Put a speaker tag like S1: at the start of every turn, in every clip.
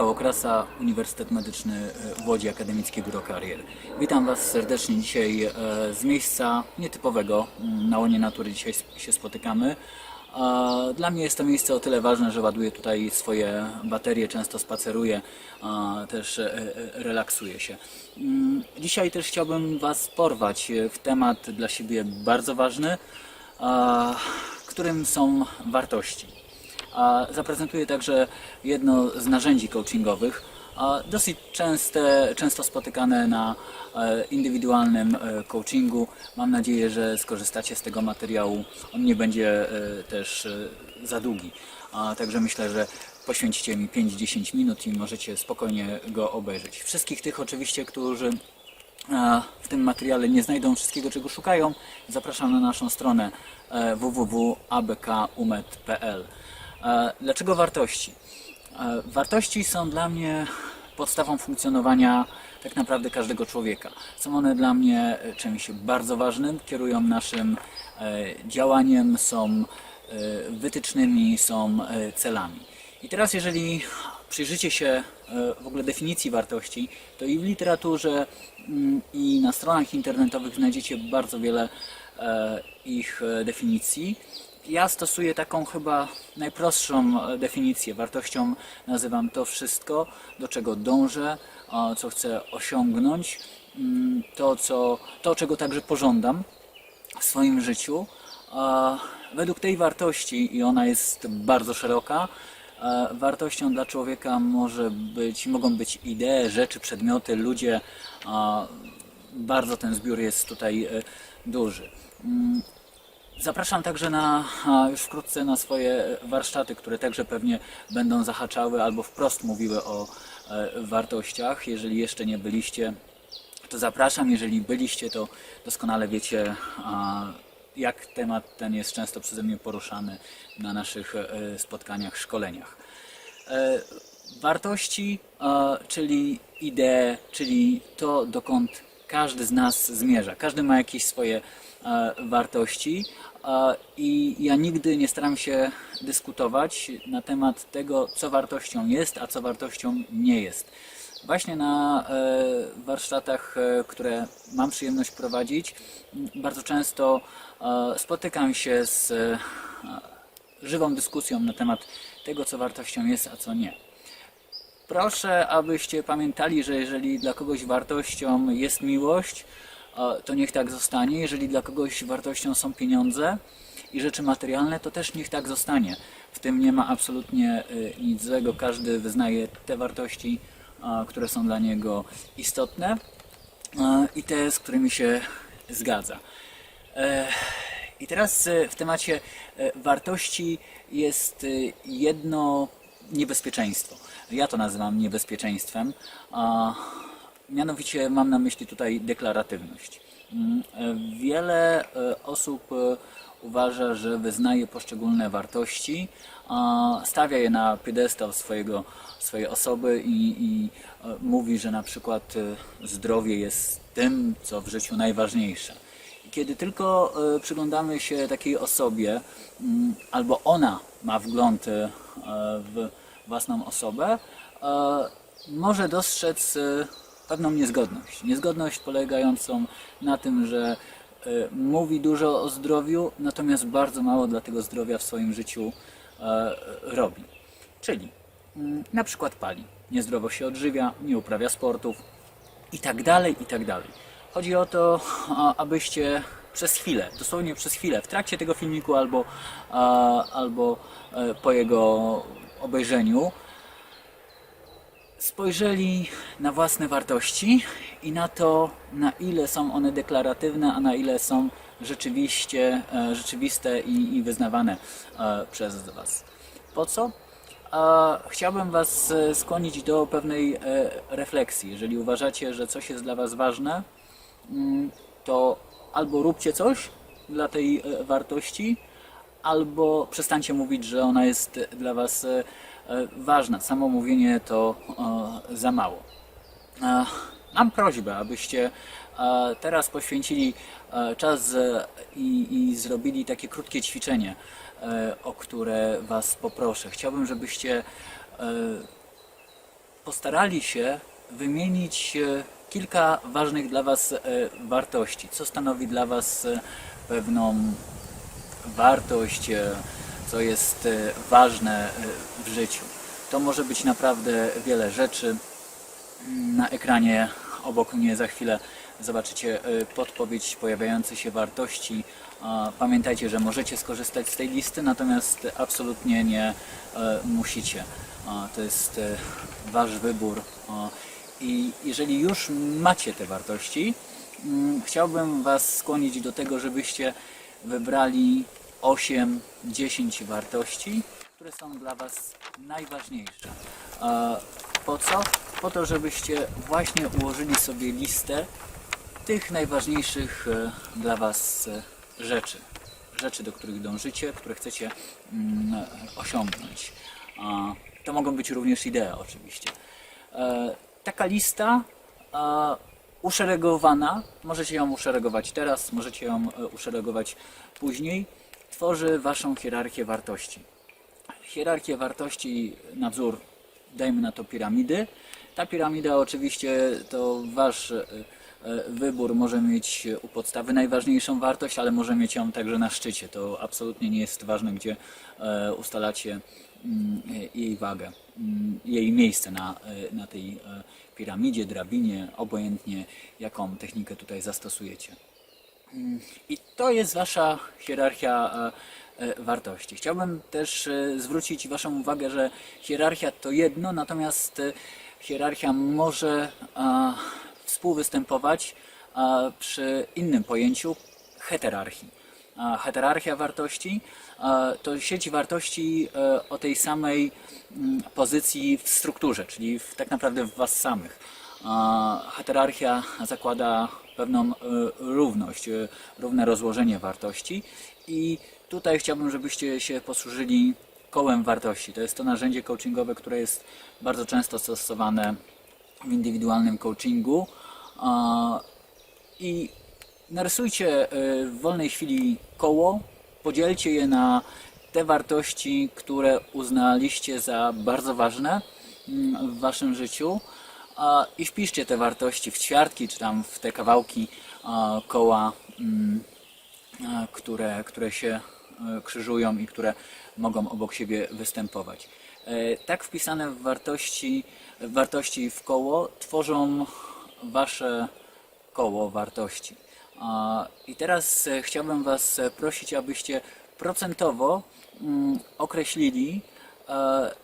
S1: Michał Okrasa, Uniwersytet Medyczny w Łodzi, Akademickie Biuro Karier. Witam Was serdecznie dzisiaj e, z miejsca nietypowego. Mm, Na łonie natury dzisiaj się spotykamy. E, Dla mnie jest to miejsce o tyle ważne, że ładuję tutaj swoje baterie, często spaceruję, też e, e, relaksuję się. Mm, Dzisiaj też chciałbym Was porwać e, w temat dla siebie bardzo ważny, którym są wartości. A zaprezentuję także jedno z narzędzi coachingowych, dosyć częste, często spotykane na e, indywidualnym e, coachingu. Mam nadzieję, że skorzystacie z tego materiału. On nie będzie e, też za długi. Także myślę, że poświęcicie mi 5-10 minut i możecie spokojnie go obejrzeć. Wszystkich tych oczywiście, którzy w tym materiale nie znajdą wszystkiego, czego szukają, zapraszam na naszą stronę www.abkumet.pl. E, Dlaczego wartości? E, Wartości są dla mnie podstawą funkcjonowania tak naprawdę każdego człowieka. Są one dla mnie e, czymś bardzo ważnym, kierują naszym działaniem, są wytycznymi, są celami. I teraz, jeżeli przyjrzycie się w ogóle definicji wartości, to i w literaturze, mm, i na stronach internetowych znajdziecie bardzo wiele ich definicji. Ja stosuję taką chyba najprostszą e, definicję. Wartością nazywam to wszystko, do czego dążę, co chcę osiągnąć, mm, to, co, to czego także pożądam w swoim życiu. Według tej wartości, i ona jest bardzo szeroka, e, wartością dla człowieka może być, mogą być idee, rzeczy, przedmioty, ludzie. Bardzo ten zbiór jest tutaj e, duży. Zapraszam także na, już wkrótce na swoje warsztaty, które także pewnie będą zahaczały albo wprost mówiły o e, wartościach. Jeżeli jeszcze nie byliście, to zapraszam. Jeżeli byliście, to doskonale wiecie, jak temat ten jest często przeze mnie poruszany na naszych e, spotkaniach, szkoleniach. E, Wartości, czyli idee, czyli to, dokąd każdy z nas zmierza. Każdy ma jakieś swoje e, wartości e, i ja nigdy nie staram się dyskutować na temat tego, co wartością jest, a co wartością nie jest. Właśnie na e, warsztatach, które mam przyjemność prowadzić, bardzo często spotykam się z żywą dyskusją na temat tego, co wartością jest, a co nie. Proszę, abyście pamiętali, że jeżeli dla kogoś wartością jest miłość, to niech tak zostanie. Jeżeli dla kogoś wartością są pieniądze i rzeczy materialne, to też niech tak zostanie. W tym nie ma absolutnie e, nic złego. Każdy wyznaje te wartości, które są dla niego istotne i te, z którymi się zgadza. E, I teraz e, w temacie e, wartości jest e, jedno niebezpieczeństwo. Ja to nazywam niebezpieczeństwem, a mianowicie mam na myśli tutaj deklaratywność. Mm, Wiele e, osób e, uważa, że wyznaje poszczególne wartości, stawia je na piedestał swojego, swojej osoby i, i e, mówi, że na przykład zdrowie jest tym, co w życiu najważniejsze. Kiedy tylko przyglądamy się takiej osobie, mm, albo ona ma wgląd w własną osobę, e, może dostrzec e, pewną niezgodność. Niezgodność polegającą na tym, że e, mówi dużo o zdrowiu, natomiast bardzo mało dla tego zdrowia w swoim życiu robi. Czyli mm, na przykład pali, niezdrowo się odżywia, nie uprawia sportów i tak dalej, i tak dalej. Chodzi o to, abyście przez chwilę, dosłownie przez chwilę, w trakcie tego filmiku albo, albo po jego obejrzeniu, spojrzeli na własne wartości i na to, na ile są one deklaratywne, a na ile są rzeczywiście, e, rzeczywiste i, i wyznawane e, przez Was. Po co? Chciałbym Was e, skłonić do pewnej refleksji. Jeżeli uważacie, że coś jest dla Was ważne, mm, to albo róbcie coś dla tej wartości, albo przestańcie mówić, że ona jest dla Was e, e, ważna. Samo mówienie to za mało. Mam prośbę, abyście teraz poświęcili e, czas i, i zrobili takie krótkie ćwiczenie, o które Was poproszę. Chciałbym, żebyście postarali się wymienić kilka ważnych dla Was wartości, co stanowi dla Was pewną wartość, e, co jest e, ważne e, w życiu. To może być naprawdę wiele rzeczy. Na ekranie obok mnie za chwilę zobaczycie podpowiedź pojawiające się wartości. Pamiętajcie, że możecie skorzystać z tej listy, natomiast absolutnie nie musicie. To jest Wasz wybór. I jeżeli już macie te wartości, mm, chciałbym Was skłonić do tego, żebyście wybrali 8-10 wartości, które są dla Was najważniejsze. Po co? Po to, żebyście właśnie ułożyli sobie listę tych najważniejszych e, dla Was e, rzeczy. Rzeczy, do których dążycie, które chcecie mm, osiągnąć. To mogą być również idee, oczywiście. E, Taka lista uszeregowana, możecie ją uszeregować teraz, możecie ją e, uszeregować później, tworzy Waszą hierarchię wartości. Hierarchię wartości na wzór, dajmy na to piramidy. Ta piramida oczywiście to wasz e, wybór może mieć u podstawy najważniejszą wartość, ale może mieć ją także na szczycie. To absolutnie nie jest ważne, gdzie e, ustalacie mm, jej wagę, mm, jej miejsce na, e, na tej e, piramidzie, drabinie, obojętnie jaką technikę tutaj zastosujecie. I to jest Wasza hierarchia e, e, wartości. Chciałbym też e, zwrócić Waszą uwagę, że hierarchia to jedno, natomiast e, hierarchia może e, współwystępować przy innym pojęciu heterarchii. Heterarchia wartości to sieć wartości e, o tej samej mm, pozycji w strukturze, czyli w, tak naprawdę w Was samych. Heterarchia zakłada pewną e, równość, e, równe rozłożenie wartości i tutaj chciałbym, żebyście się posłużyli kołem wartości. To jest to narzędzie coachingowe, które jest bardzo często stosowane w indywidualnym coachingu. I narysujcie e, w wolnej chwili koło, podzielcie je na te wartości, które uznaliście za bardzo ważne mm, w waszym życiu i wpiszcie te wartości w ćwiartki, czy tam w te kawałki koła, mm, które, które się e, krzyżują i które mogą obok siebie występować. E, Tak wpisane w wartości, w wartości w koło tworzą wasze koło wartości. I teraz e, chciałbym Was prosić, abyście procentowo mm, określili, e,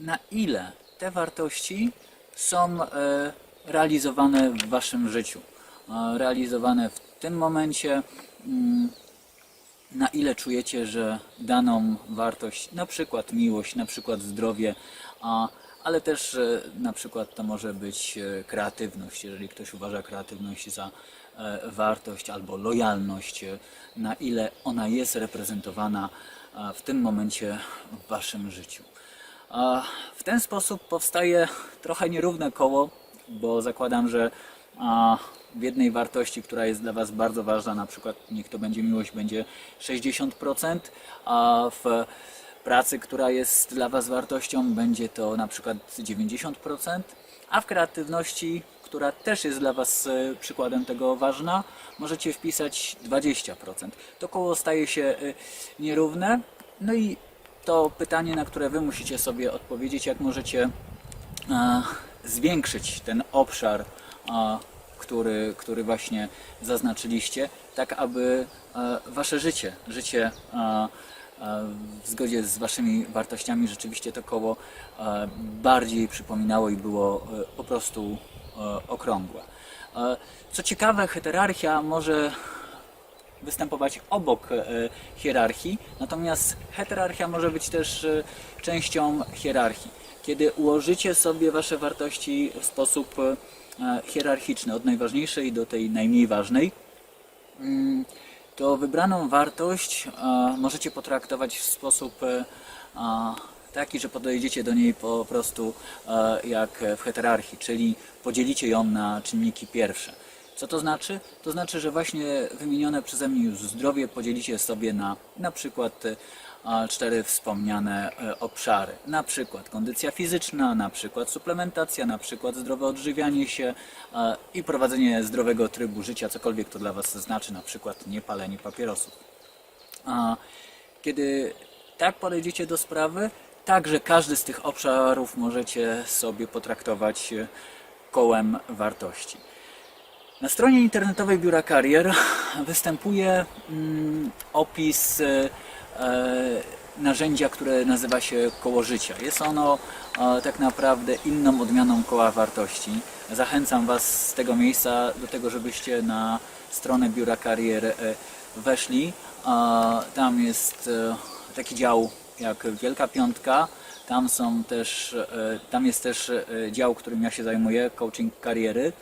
S1: na ile te wartości są realizowane w Waszym życiu. Realizowane w tym momencie, mm, na ile czujecie, że daną wartość, na przykład miłość, na przykład zdrowie, a, ale też e, na przykład to może być e, kreatywność, jeżeli ktoś uważa kreatywność za e, wartość albo lojalność, na ile ona jest reprezentowana w tym momencie w Waszym życiu. W ten sposób powstaje trochę nierówne koło, bo zakładam, że a, w jednej wartości, która jest dla Was bardzo ważna, na przykład niech to będzie miłość, będzie 60%, a w pracy, która jest dla Was wartością, będzie to na przykład 90%, a w kreatywności, która też jest dla Was e, przykładem tego ważna, możecie wpisać 20%. To koło staje się e, nierówne, no i to pytanie, na które Wy musicie sobie odpowiedzieć, jak możecie e, zwiększyć ten obszar, e, który, który właśnie zaznaczyliście, tak aby e, Wasze życie, życie e, e, w zgodzie z Waszymi wartościami rzeczywiście to koło bardziej przypominało i było po prostu okrągłe. Co ciekawe, heterarchia może występować obok hierarchii, natomiast heterarchia może być też częścią hierarchii. Kiedy ułożycie sobie wasze wartości w sposób e, hierarchiczny, od najważniejszej do tej najmniej ważnej, mm, to wybraną wartość e, możecie potraktować w sposób e, taki, że podejdziecie do niej po prostu jak w heterarchii, czyli podzielicie ją na czynniki pierwsze. Co to znaczy? To znaczy, że właśnie wymienione przeze mnie już zdrowie podzielicie sobie na na przykład cztery wspomniane e, obszary. Na przykład kondycja fizyczna, na przykład suplementacja, na przykład zdrowe odżywianie się i prowadzenie zdrowego trybu życia, cokolwiek to dla Was znaczy, na przykład niepalenie papierosów. Kiedy tak podejdziecie do sprawy, także każdy z tych obszarów możecie sobie potraktować e, kołem wartości. Na stronie internetowej Biura Karier występuje mm, opis e, narzędzia, które nazywa się koło życia. Jest ono e, tak naprawdę inną odmianą koła wartości. Zachęcam Was z tego miejsca do tego, żebyście na stronę Biura Karier e, weszli. E, Tam jest e, taki dział jak Wielka Piątka. Tam są też, e, tam jest też e, dział, którym ja się zajmuję, coaching kariery.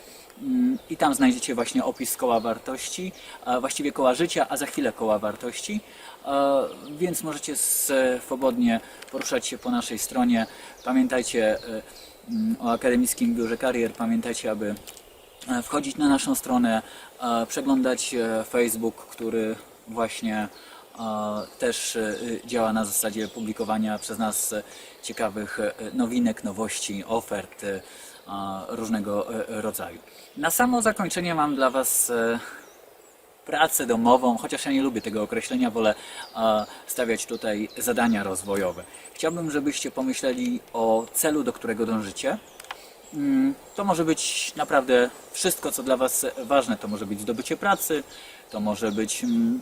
S1: Mm, I tam znajdziecie właśnie opis koła wartości, właściwie koła życia, a za chwilę koła wartości. E, Więc możecie swobodnie poruszać się po naszej stronie. Pamiętajcie e, mm, o Akademickim Biurze Karier, pamiętajcie, aby e, wchodzić na naszą stronę, e, przeglądać e, Facebook, który właśnie e, też e, działa na zasadzie publikowania przez nas e, ciekawych e, nowinek, nowości, ofert e, różnego e, rodzaju. Na samo zakończenie mam dla Was e, pracę domową, chociaż ja nie lubię tego określenia, wolę e, stawiać tutaj zadania rozwojowe. Chciałbym, żebyście pomyśleli o celu, do którego dążycie. Mm, To może być naprawdę wszystko, co dla Was ważne. To może być zdobycie pracy, to może być mm,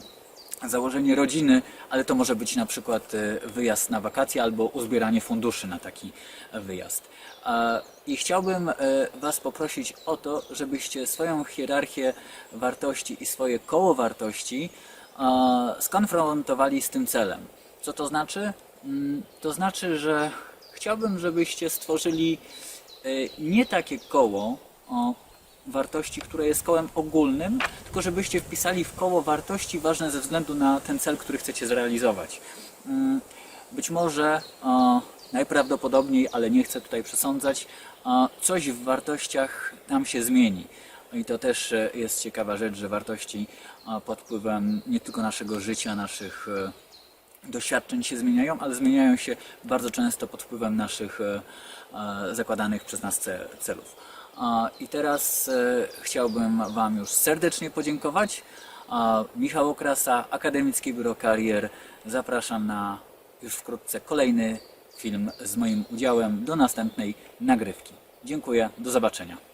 S1: założenie rodziny, ale to może być na przykład e, wyjazd na wakacje albo uzbieranie funduszy na taki wyjazd. E, I chciałbym e, Was poprosić o to, żebyście swoją hierarchię wartości i swoje koło wartości skonfrontowali z tym celem. Co to znaczy? Mm, To znaczy, że chciałbym, żebyście stworzyli nie takie koło wartości, które jest kołem ogólnym, tylko żebyście wpisali w koło wartości ważne ze względu na ten cel, który chcecie zrealizować. Mm, Być może e, najprawdopodobniej, ale nie chcę tutaj przesądzać, e, coś w wartościach tam się zmieni. I to też e, jest ciekawa rzecz, że wartości pod wpływem nie tylko naszego życia, naszych doświadczeń się zmieniają, ale zmieniają się bardzo często pod wpływem naszych zakładanych przez nas ce- celów. I teraz e, chciałbym Wam już serdecznie podziękować. Michał Okrasa, Akademickie Biuro Karier. Zapraszam na już wkrótce kolejny film z moim udziałem do następnej nagrywki. Dziękuję, do zobaczenia.